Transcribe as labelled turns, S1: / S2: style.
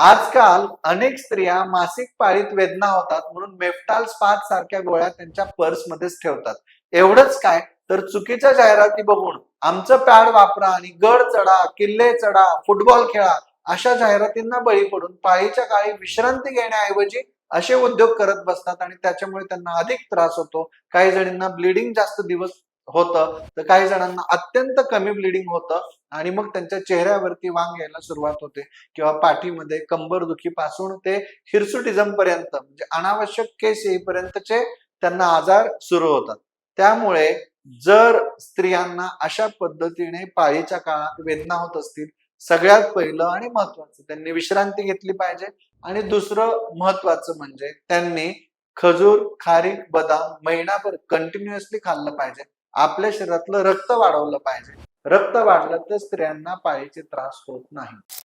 S1: आजकाल अनेक स्त्रिया मासिक पाळीत वेदना होतात म्हणून मेफ्टाल स्पात सारख्या गोळ्या त्यांच्या पर्समध्येच ठेवतात. एवढंच काय? तर चुकीच्या जाहिराती बघून आमचं पॅड वापरा आणि गड चढा किल्ले चढा फुटबॉल खेळा अशा जाहिरातींना बळी पडून पाळीच्या काळी विश्रांती घेण्याऐवजी असे उद्योग करत बसतात आणि त्याच्यामुळे त्यांना अधिक त्रास होतो. काही जणींना ब्लिडिंग जास्त दिवस होतं तर काही जणांना अत्यंत कमी ब्लिडिंग होतं आणि मग त्यांच्या चेहऱ्यावरती वांग यायला सुरुवात होते किंवा पाठीमध्ये कंबरपासून ते हिरसुटिझम पर्यंत म्हणजे अनावश्यक केस येईपर्यंतचे त्यांना आजार सुरू होतात. त्यामुळे जर स्त्रियांना अशा पद्धतीने पाळीच्या काळात वेदना होत असतील सगळ्यात पहिलं आणि महत्वाचं त्यांनी विश्रांती घेतली पाहिजे आणि दुसरं महत्वाचं म्हणजे त्यांनी खजूर खारीक बदाम महिनाभर कंटिन्युअसली खाल्लं पाहिजे. आपल्या शरीरातलं रक्त वाढवलं पाहिजे. रक्त वाढलं तर स्त्रियांना पायाचे त्रास होत नाही.